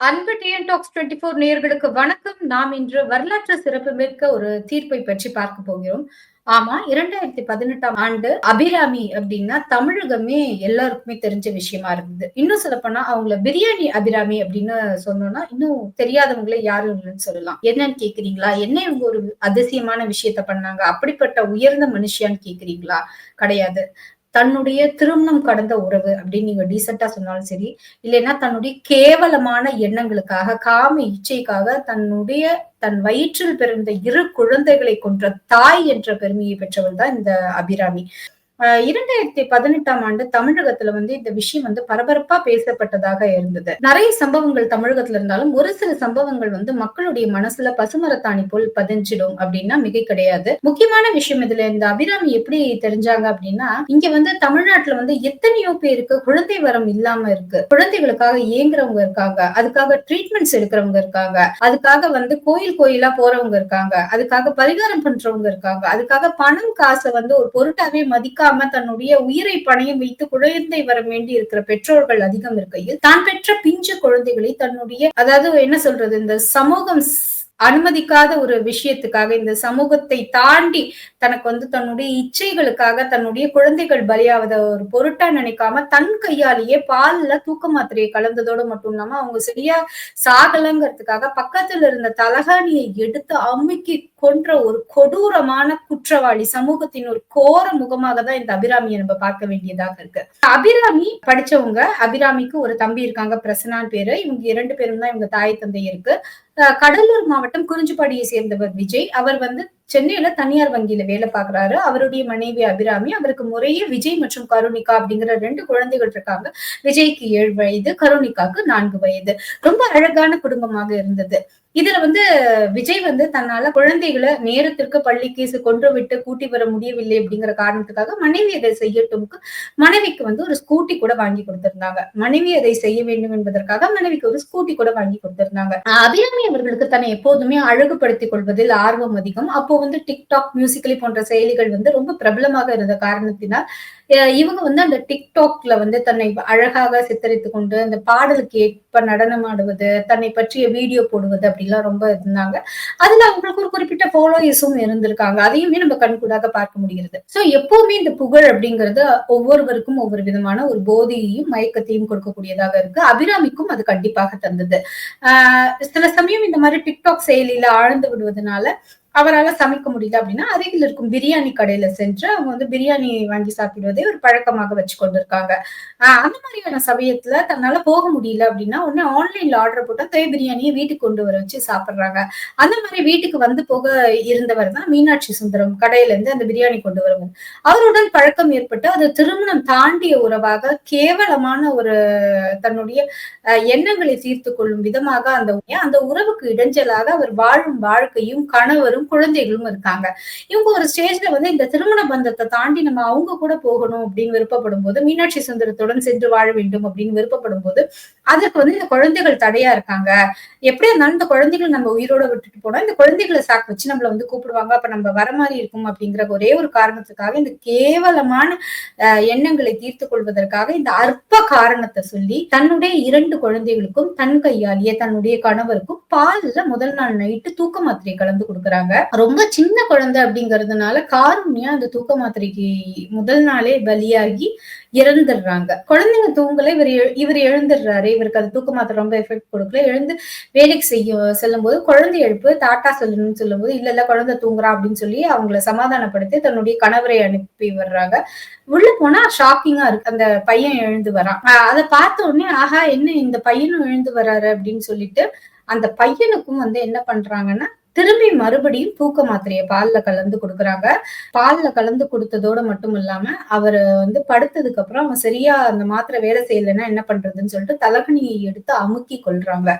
அன்பு TN tax twenty four நேயர்களுக்கு வணக்கம். நாம் இன்று வரலாற்று சிறப்புமிக்க ஒரு தீர்ப்பை பற்றி பார்க்க போகிறோம். ஆமா இரண்டாயிரத்தி பதினெட்டாம் ஆண்டு அபிராமி அப்படின்னா தமிழகமே எல்லாருக்குமே தெரிஞ்ச விஷயமா இருந்தது. இன்னும் சொல்ல போனா அவங்கள பிரியாணி அபிராமி அப்படின்னு சொன்னோம்னா இன்னும் தெரியாதவங்களே யாரும் இல்லைன்னு சொல்லலாம். என்னன்னு கேக்குறீங்களா? என்ன இவங்க ஒரு அதிசயமான விஷயத்த பண்ணாங்க? அப்படிப்பட்ட உயர்ந்த மனுஷியான்னு கேக்குறீங்களா? கிடையாது. தன்னுடைய திருமணம் கடந்த உறவு அப்படின்னு நீங்க டீசெண்டா சொன்னாலும் சரி இல்லைன்னா தன்னுடைய கேவலமான எண்ணங்களுக்காக காம இச்சைக்காக தன்னுடைய தன் வயிற்றில் பிறந்த இரு குழந்தைகளை கொன்ற தாய் என்ற பெருமையை பெற்றவள் தான் இந்த அபிராமி. இரண்டாயிரத்தி பதினெட்டாம் ஆண்டு தமிழகத்துல வந்து இந்த விஷயம் வந்து பரபரப்பா பேசப்பட்டதாக இருந்தது. நிறைய சம்பவங்கள் தமிழகத்துல இருந்தாலும் ஒரு சில சம்பவங்கள் வந்து மக்களுடைய மனசுல பசுமரத்தாணி போல் பதிஞ்சிடும் அப்படின்னா மிக கிடையாது. முக்கியமான விஷயம் இதுல இந்த அபிராமி எப்படி தெரிஞ்சாங்க அப்படின்னா இங்க வந்து தமிழ்நாட்டுல வந்து எத்தனையோ பேருக்கு குழந்தை வரம் இல்லாம இருக்கு. குழந்தைகளுக்காக இயங்குறவங்க இருக்காங்க. அதுக்காக ட்ரீட்மெண்ட்ஸ் எடுக்கிறவங்க இருக்காங்க. அதுக்காக வந்து கோயில் கோயிலா போறவங்க இருக்காங்க. அதுக்காக பரிகாரம் பண்றவங்க இருக்காங்க. அதுக்காக பணம் காசை வந்து ஒரு பொருட்டாவே மதிக்காம தன்னுடைய உயிரை பணையம் வைத்து குழந்தை வர வேண்டி இருக்கிற பெற்றோர்கள் அதிகம் இருக்கையில் தான் பெற்ற பிஞ்சு குழந்தைகளை தன்னுடைய அதாவது என்ன சொல்றது இந்த சமூகம் அனுமதிக்காத ஒரு விஷயத்துக்காக இந்த சமூகத்தை தாண்டி தனக்கு வந்து தன்னுடைய இச்சைகளுக்காக தன்னுடைய குழந்தைகள் பலியாவத ஒரு பொருட்டா நினைக்காம தன் கையாலேயே பால்ல தூக்க மாத்திரையை கலந்ததோடு மட்டும் இல்லாம அவங்க சரியா சாகலங்கிறதுக்காக பக்கத்துல இருந்த தலகாணியை எடுத்து அமுக்கி கொன்ற ஒரு கொடூரமான குற்றவாளி சமூகத்தின் ஒரு கோர முகமாக தான் இந்த அபிராமியை நம்ம பார்க்க வேண்டியதாக இருக்கு. அபிராமி படிச்சவங்க அபிராமிக்கு ஒரு தம்பி இருக்காங்க பிரசனான் பேரு. இவங்க இரண்டு பேரும் தான் இவங்க தாய் தந்தை இருக்கு. கடலூர் மாவட்டம் குறிஞ்சிப்பாடியை சேர்ந்தவர் விஜய். அவர் வந்து சென்னையில தனியார் வங்கியில வேலை பாக்குறாரு அவருடைய மனைவி அபிராமி அவருக்கு முறையே விஜய் மற்றும் கருணிகா அப்படிங்கிற ரெண்டு குழந்தைகள் இருக்காங்க. விஜய்க்கு ஏழு வயது கருணிகாக்கு நான்கு வயது. ரொம்ப அழகான குடும்பமாக இருந்தது. இதுல வந்து விஜய் வந்து தன்னால குழந்தைகளை நேரத்திற்கு பள்ளிக்கு கொன்று விட்டு கூட்டி வர முடியவில்லை அப்படிங்கிற காரணத்துக்காக மனைவி அதை செய்யட்டும்க்கு மனைவிக்கு வந்து ஒரு ஸ்கூட்டி கூட வாங்கி கொடுத்திருந்தாங்க. மனைவி அதை செய்ய வேண்டும் என்பதற்காக மனைவிக்கு ஒரு ஸ்கூட்டி கூட வாங்கி கொடுத்திருந்தாங்க. அபிராமி அவர்களுக்கு தன்னை எப்போதுமே அழகுபடுத்திக் கொள்வதில் ஆர்வம் அதிகம். அப்போ வந்து டிக்டாக் மியூசிக்கலி போன்ற செயலிகள் வந்து ரொம்ப பிரபலமாக இருந்த காரணத்தினால் இவங்க வந்து அந்த டிக்டாக்ல வந்து தன்னை அழகாக சித்தரித்து கொண்டு அந்த பாடலுக்கு ஏற்ப நடனம் ஆடுவது தன்னை பற்றிய வீடியோ போடுவது அப்படிலாம் ரொம்ப இருந்தாங்க. அதுல அவங்களுக்கு ஒரு குறிப்பிட்ட ஃபாலோயர்ஸும் இருந்திருக்காங்க. அதையுமே நம்ம கண்கூடாக பார்க்க முடிகிறது. சோ எப்பவுமே இந்த புகழ் அப்படிங்கிறது ஒவ்வொருவருக்கும் ஒவ்வொரு விதமான ஒரு போதையையும் மயக்கத்தையும் கொடுக்கக்கூடியதாக இருக்கு. அபிராமிக்கும் அது கண்டிப்பாக தந்தது. ஆஹ் சில சமயம் இந்த மாதிரி டிக்டாக் செயலியில ஆழ்ந்து விடுவதனால அவரால் சமைக்க முடியல அப்படின்னா அருகில் இருக்கும் பிரியாணி கடையில சென்று அவங்க வந்து பிரியாணி வாங்கி சாப்பிடுவதை ஒரு பழக்கமாக வச்சு கொண்டிருக்காங்க ஆஹ் அந்த மாதிரியான சமயத்துல தன்னால போக முடியல அப்படின்னா உடனே ஆன்லைன்ல ஆர்டர் போட்டா தொய் பிரியாணியை வீட்டுக்கு கொண்டு வர வச்சு சாப்பிடுறாங்க. அந்த மாதிரி வீட்டுக்கு வந்து போக இருந்தவர் தான் மீனாட்சி சுந்தரம். கடையில இருந்து அந்த பிரியாணி கொண்டு வருவாங்க அவருடன் பழக்கம் ஏற்பட்டு அது திருமணம் தாண்டிய உறவாக கேவலமான ஒரு தன்னுடைய எண்ணங்களை தீர்த்து கொள்ளும் விதமாக அந்த அந்த உறவுக்கு இடைஞ்சலாக அவர் வாழும் வாழ்க்கையும் கணவரும் குழந்தைகளும் இருக்காங்க. இவங்க ஒரு ஸ்டேஜ்ல வந்து இந்த திருமண பந்தத்தை தாண்டி நம்ம அவங்க கூட போகணும் அப்படின்னு விருப்பப்படும் போது மீனாட்சி சுந்தரத்துடன் சென்று வாழ வேண்டும் அப்படின்னு விருப்பப்படும் போது அதற்கு வந்து இந்த குழந்தைகள் தடையா இருக்காங்க. எப்படியா இருந்தாலும் இந்த குழந்தைகளை நம்ம உயிரோட விட்டுட்டு போனா இந்த குழந்தைகளை சாக்கு வச்சு நம்மள வந்து கூப்பிடுவாங்க. அப்ப நம்ம வர மாதிரி இருக்கும் அப்படிங்கிற ஒரே ஒரு காரணத்துக்காக இந்த கேவலமான எண்ணங்களை தீர்த்து கொள்வதற்காக இந்த அற்ப காரணத்தை சொல்லி தன்னுடைய இரண்டு குழந்தைகளுக்கும் தன் கையாலேயே தன்னுடைய கணவருக்கும் பால்ல முதல் நாள் நைட்டு தூக்க மாத்திரை கலந்து கொடுக்குறாங்க. ரொம்ப சின்ன குழந்தை அப்படிங்கறதுனால காரணியா அந்த தூக்க மாத்திரைக்கு முதல் நாளே பலியாகி இறந்துடுறாங்க. குழந்தைங்க தூங்கல இவர் இவர் எழுந்துடுறாரு. இவருக்கு அது தூக்க மாத்திரம் ரொம்ப எஃபெக்ட் கொடுக்கல. எழுந்து வேலைக்கு செய்ய செல்லும் போது குழந்தை எழுப்பு தாட்டா சொல்லணும்னு சொல்லும் போது இல்ல இல்ல குழந்தை தூங்குறா அப்படின்னு சொல்லி அவங்கள சமாதானப்படுத்தி தன்னுடைய கணவரை அனுப்பி வர்றாங்க உள்ள போனா ஷாக்கிங்கா இருக்கு. அந்த பையன் எழுந்து வரான். அதை பார்த்த உடனே ஆஹா என்ன இந்த பையனும் எழுந்து வர்றாரு அப்படின்னு சொல்லிட்டு அந்த பையனுக்கும் வந்து என்ன பண்றாங்கன்னா திரும்பி மறுபடியும் தூக்க மாத்திரையை பால்ல கலந்து கொடுக்குறாங்க. பால்ல கலந்து கொடுத்ததோட மட்டும் இல்லாம அவர் வந்து படுத்ததுக்கு அப்புறம் அவன் சரியா அந்த மாத்திரை வேலை செய்யலைன்னா என்ன பண்றதுன்னு சொல்லிட்டு தலகணியை எடுத்து அமுக்கி கொள்றாங்க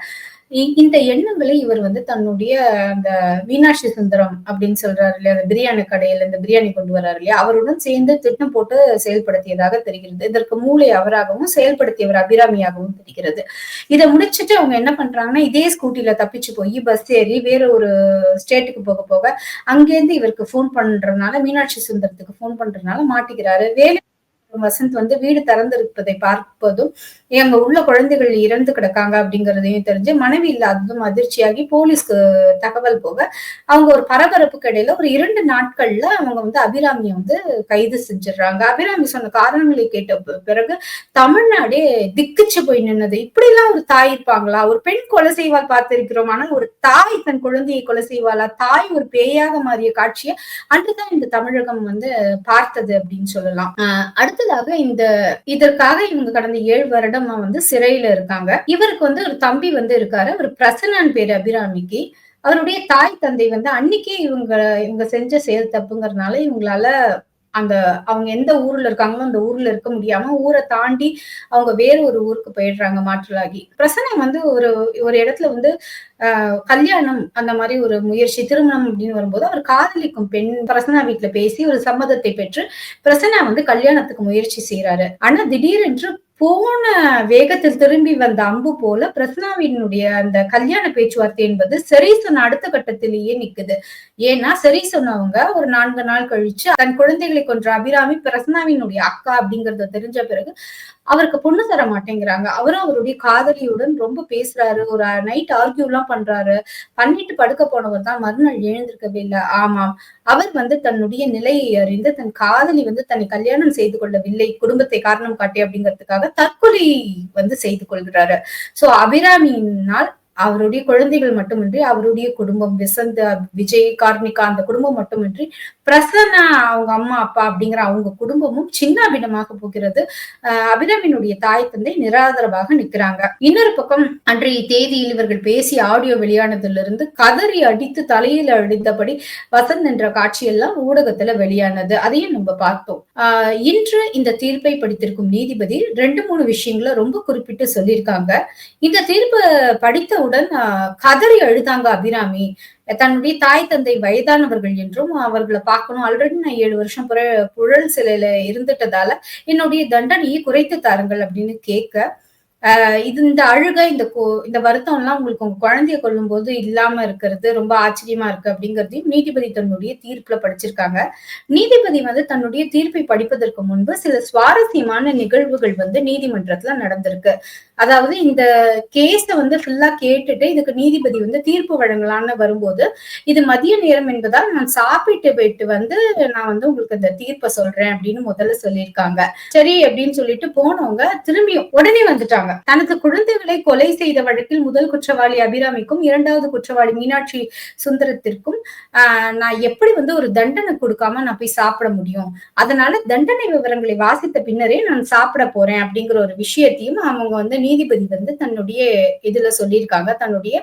இந்த எண்ணங்களை இவர் வந்து தன்னுடைய அந்த மீனாட்சி சுந்தரம் அப்படின்னு சொல்றாரு இல்லையா? அந்த பிரியாணி கடையில இந்த பிரியாணி கொண்டு வர்றாரு இல்லையா? அவருடன் சேர்ந்து திட்டம் போட்டு செயல்படுத்தியதாக தெரிகிறது. இதற்கு மூளை அவராகவும் செயல்படுத்தியவர் அபிராமியாகவும் தெரிகிறது. இதை முடிச்சுட்டு அவங்க என்ன பண்றாங்கன்னா இதே ஸ்கூட்டில தப்பிச்சு போய் பஸ் ஏறி வேற ஒரு ஸ்டேட்டுக்கு போக போக அங்கேருந்து இவருக்கு ஃபோன் பண்றதுனால மீனாட்சி சுந்தரத்துக்கு ஃபோன் பண்றதுனால மாட்டிக்கிறாரு. வேலை வசந்த் வந்து வீடு திறந்திருப்பதை பார்ப்பதும் அங்க உள்ள குழந்தைகள் இறந்து கிடக்காங்க அப்படிங்கறதையும் தெரிஞ்சு மனைவி இல்லாததும் அதிர்ச்சியாகி போலீஸ்க்கு தகவல் போக அவங்க ஒரு பரபரப்புக்கு இடையில ஒரு இரண்டு நாட்கள்ல அவங்க வந்து அபிராமியை வந்து கைது செஞ்சிடுறாங்க. அபிராமி சொன்ன காரணங்களை கேட்ட பிறகு தமிழ்நாடே திக்குச்சு போய் நின்னது. இப்படி எல்லாம் ஒரு தாய் இருப்பாங்களா? ஒரு பெண் கொலை செய்வால் பார்த்திருக்கிறோம். ஆனால் ஒரு தாய் தன் குழந்தையை கொலை செய்வாளா? தாய் ஒரு பேயாக மாறிய காட்சியை அன்றுதான் இந்த தமிழகம் வந்து பார்த்தது அப்படின்னு சொல்லலாம். ஆஹ் அடுத்ததாக இந்த இதற்காக இவங்க கடந்த ஏழு வருடமா வந்து சிறையில இருக்காங்க. இவருக்கு வந்து ஒரு தம்பி வந்து இருக்காரு. ஒரு பிரசன்னான் பேர் அபிராமிக்கு. அவருடைய தாய் தந்தை வந்து அன்னைக்கே இவங்க இவங்க செஞ்ச செயல் தப்புங்கிறதுனால இவங்களால அந்த அவங்க எந்த ஊர்ல இருக்காங்களோ அந்த ஊர்ல இருக்க முடியாம ஊரை தாண்டி அவங்க வேற ஒரு ஊருக்கு போயிடுறாங்க மாற்றலாகி. பிரசனம் வந்து ஒரு ஒரு இடத்துல வந்து ஆஹ் கல்யாணம் அந்த மாதிரி ஒரு முயற்சி திருமணம் அப்படின்னு வரும்போது அவர் காதலிக்கும் பெண் பிரசனா வீட்டுல பேசி ஒரு சம்மதத்தை பெற்று பிரசனா வந்து கல்யாணத்துக்கு முயற்சி செய்யறாரு ஆனா திடீரென்று போன வேகத்தில் திரும்பி வந்த அம்பு போல பிரஸ்னாவினுடைய அந்த கல்யாண பேச்சுவார்த்தை என்பது சரி சொன்ன அடுத்த கட்டத்திலேயே நிக்குது. ஏன்னா சரி சொன்னவங்க ஒரு நான்கு நாள் கழிச்சு தன் குழந்தைகளை கொன்ற அபிராமி பிரசனாவினுடைய அக்கா அப்படிங்கறத தெரிஞ்ச பிறகு அவருக்கு பொண்ணு தர மாட்டேங்கிறாங்க. அவரும் அவருடைய காதலியுடன் ரொம்ப பேசுறாரு. ஒரு நைட் ஆர்கியூ எல்லாம் பண்றாரு. பண்ணிட்டு படுக்க போனவர் தான் மறுநாள் எழுந்திருக்கவே இல்லை. ஆமாம். அவர் வந்து தன்னுடைய நிலையை அறிந்து தன் காதலி வந்து தன்னை கல்யாணம் செய்து கொள்ளவில்லை குடும்பத்தை காரணம் காட்டி அப்படிங்கிறதுக்காக தற்கொலை வந்து செய்து கொள்கிறாரு. சோ அபிராமியினால் அவருடைய குழந்தைகள் மட்டுமின்றி அவருடைய குடும்பம் விசந்த விஜய் கார்னிகா அந்த குடும்பம் மட்டுமின்றி பிரசன்னா அவங்க அம்மா அப்பா அப்படிங்கிற அவங்க குடும்பமும் சின்னாபின்னமாக போகிறது. அஹ் அபிராமியினுடைய தாய் தந்தை நிராதரவாக நிக்கிறாங்க இன்னொரு பக்கம் அன்றைய தேதியில் இவர்கள் பேசி ஆடியோ வெளியானதிலிருந்து கதறி அடித்து தலையில் அடித்தபடி வசந்த் என்ற காட்சியெல்லாம் ஊடகத்துல வெளியானது. அதையும் நம்ம பார்த்தோம். ஆஹ் இன்று இந்த தீர்ப்பை படித்திருக்கும் நீதிபதி ரெண்டு மூணு விஷயங்களை ரொம்ப குறிப்பிட்டு சொல்லியிருக்காங்க. இந்த தீர்ப்பு படித்த ஆஹ் கதறி அழுதாங்க அபிராமி. தன்னுடைய தாய் தந்தை வயதானவர்கள் என்றும் அவர்களை பார்க்கணும். ஆல்ரெடி நான் ஏழு வருஷம் புற புழல் சிலையில இருந்துட்டதால என்னுடைய தண்டனையை குறைத்து தாருங்கள் அப்படின்னு கேட்க இது இந்த அழுகை இந்த கோ- இந்த வருத்தம் எல்லாம் உங்களுக்கு உங்க குழந்தைய கொள்ளும் போது இல்லாம இருக்கிறது ரொம்ப ஆச்சரியமா இருக்கு அப்படிங்கறதையும் நீதிபதி தன்னுடைய தீர்ப்புல படிச்சிருக்காங்க. நீதிபதி வந்து தன்னுடைய தீர்ப்பை படிப்பதற்கு முன்பு சில சுவாரஸ்யமான நிகழ்வுகள் வந்து நீதிமன்றத்துல நடந்திருக்கு. அதாவது இந்த கேஸ வந்து ஃபுல்லா கேட்டுட்டு இதுக்கு நீதிபதி வந்து தீர்ப்பு வழங்கலாம்னு வரும்போது இது மதிய நேரம் என்பதால் நான் சாப்பிட்டு போயிட்டு வந்து நான் வந்து உங்களுக்கு இந்த தீர்ப்பை சொல்றேன் அப்படின்னு முதல்ல சொல்லியிருக்காங்க. சரி அப்படின்னு சொல்லிட்டு போனவங்க திரும்பியும் உடனே வந்துட்டாங்க. தனது குழந்தைகளை கொலை செய்த வழக்கில் முதல் குற்றவாளி அபிராமிக்கும் இரண்டாவது குற்றவாளி மீனாட்சி சுந்தரத்திற்கும் நான் எப்படி வந்து ஒரு தண்டனை கொடுக்காம நான் போய் சாப்பிட முடியும்? அதனால தண்டனை விவரங்களை வாசித்த பின்னரே நான் சாப்பிட போறேன் அப்படிங்கிற ஒரு விஷயத்தையும் அவங்க வந்து நீதிபதி வந்து தன்னுடைய இதுல சொல்லியிருக்காங்க. தன்னுடைய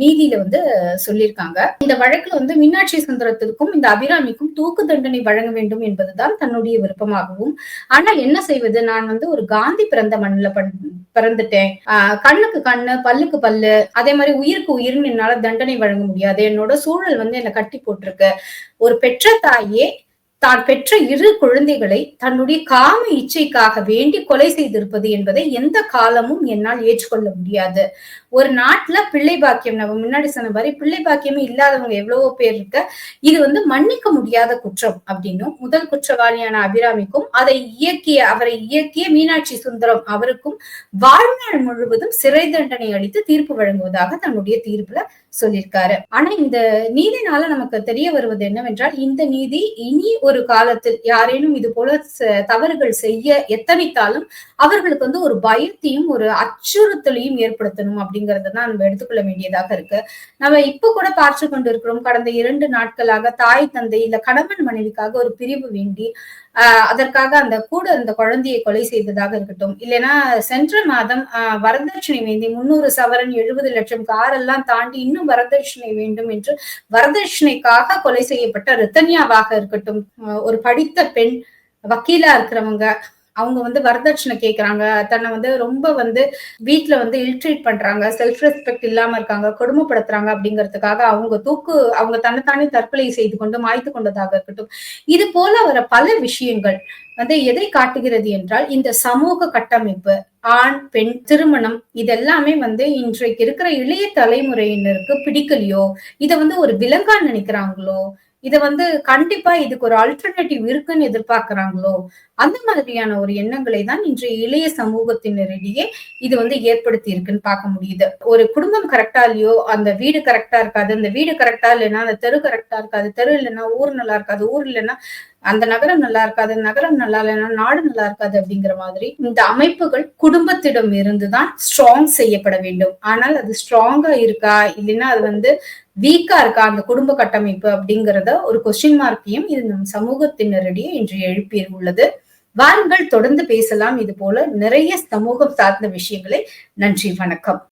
நீதியில வந்து சொல்லியிருக்காங்க. இந்த வழக்குல வந்து மீனாட்சி சுந்தரத்திற்கும் இந்த அபிராமிக்கும் தூக்கு தண்டனை வழங்க வேண்டும் என்பதுதான் தன்னுடைய விருப்பமாகவும் ஆனா என்ன செய்வது? நான் வந்து ஒரு காந்தி பிறந்த மண்ணில் பண்- பிறந்துட்டேன். ஆஹ் கண்ணுக்கு கண்ணு பல்லுக்கு பல்லு அதே மாதிரி உயிருக்கு உயிர்னு என்னால தண்டனை வழங்க முடியாது. என்னோட சூழல் வந்து என்னை கட்டி போட்டிருக்கு. ஒரு பெற்ற தாயே தான் பெற்ற இரு குழந்தைகளை தன்னுடைய காம இச்சைக்காக வேண்டி கொலை செய்திருப்பது என்பதை எந்த காலமும் என்னால் ஏற்றுக்கொள்ள முடியாது. ஒரு நாட்டுல பிள்ளை பாக்கியம் நம்ம முன்னாடி சொன்ன மாதிரி பிள்ளை பாக்கியமே இல்லாதவங்க எவ்வளவோ பேர் இருக்க இது வந்து மன்னிக்க முடியாத குற்றம் அப்படின்னும் முதல் குற்றவாளியான அபிராமிக்கும் அதை இயக்கிய அவரை இயக்கிய மீனாட்சி சுந்தரம் அவருக்கும் வாழ்நாள் முழுவதும் சிறை தண்டனை அளித்து தீர்ப்பு வழங்குவதாக தன்னுடைய தீர்ப்புல சொல்லியிருக்காரு. ஆனா இந்த நீதினால நமக்கு தெரிய வருவது என்னவென்றால் இந்த நீதி இனி ஒரு காலத்தில் யாரேனும் இது போல தவறுகள் செய்ய எத்தனைத்தாலும் அவர்களுக்கு வந்து ஒரு பயத்தையும் ஒரு அச்சுறுத்தலையும் ஏற்படுத்தணும் அப்படிங்கறத தான் நம்ம எடுத்துக்கொள்ள வேண்டியதாக இருக்கு. நம்ம இப்ப கூட பார்த்து கொண்டிருக்கிறோம். கடந்த இரண்டு நாட்களாக தாய் தந்தை இல்ல கணவன் மனைவிக்காக ஒரு பிரிவு வேண்டி அதற்காக அந்த கூட அந்த குழந்தையை கொலை செய்ததாக இருக்கட்டும். இல்லைன்னா சென்ற மாதம் ஆஹ் வரதட்சணை வேண்டி முன்னூறு சவரன் எழுபது லட்சம் காரெல்லாம் தாண்டி இன்னும் வரதட்சணை வேண்டும் என்று வரதட்சணைக்காக கொலை செய்யப்பட்ட ரித்தன்யாவாக இருக்கட்டும். ஒரு படித்த பெண் வக்கீலா இருக்கிறவங்க அவங்க வந்து வரதட்சணை கேட்குறாங்க தன்னை வந்து ரொம்ப வந்து வீட்டில் வந்து இல்ட்ரீட் பண்றாங்க. செல்ஃப் ரெஸ்பெக்ட் இல்லாமல் இருக்காங்க. கொடுமைப்படுத்துறாங்க அப்படிங்கிறதுக்காக அவங்க தூக்கு அவங்க தன்னைத்தானே தற்கொலை செய்து கொண்டு மாய்த்து கொண்டதாக இருக்கட்டும். இது போல வர பல விஷயங்கள் வந்து எதை காட்டுகிறது என்றால் இந்த சமூக கட்டமைப்பு ஆண் பெண் திருமணம் இதெல்லாமே வந்து இன்றைக்கு இருக்கிற இளைய தலைமுறையினருக்கு பிடிக்கலையோ இதை வந்து ஒரு விலங்கா நினைக்கிறாங்களோ இது வந்து கண்டிப்பா இதுக்கு ஒரு அல்டர்னேட்டிவ் இருக்குன்னு எதிர்பார்க்கிறாங்களோ அந்த மாதிரியான ஒரு எண்ணங்களை தான் இன்றைய இளைய சமூகத்தினரிடையே இது வந்து ஏற்படுத்தி இருக்குன்னு பார்க்க முடியுது. ஒரு குடும்பம் கரெக்டா இல்லையோ அந்த வீடு கரெக்டா இருக்காது. அந்த வீடு கரெக்டா இல்லைன்னா அந்த தெரு கரெக்டா இருக்காது. தெரு இல்லைன்னா ஊர் நல்லா இருக்காது. ஊர் இல்லைன்னா அந்த நகரம் நல்லா இருக்காது. நகரம் நல்லா இல்லைன்னா நாடு நல்லா இருக்காது அப்படிங்கிற மாதிரி இந்த அமைப்புகள் குடும்பத்திடம் இருந்துதான் ஸ்ட்ராங் செய்யப்பட வேண்டும். ஆனால் அது ஸ்ட்ராங்கா இருக்கா? இல்லைன்னா அது வந்து வீக்கா இருக்கா அந்த குடும்ப கட்டமைப்பு அப்படிங்கிறத ஒரு கொஸ்டின் மார்க்கையும் இது நம் சமூகத்தினரிடையே இன்று எழுப்பி உள்ளது வாருங்கள் தொடர்ந்து பேசலாம். இது போல நிறைய சமூகம் சார்ந்த விஷயங்களை. நன்றி வணக்கம்.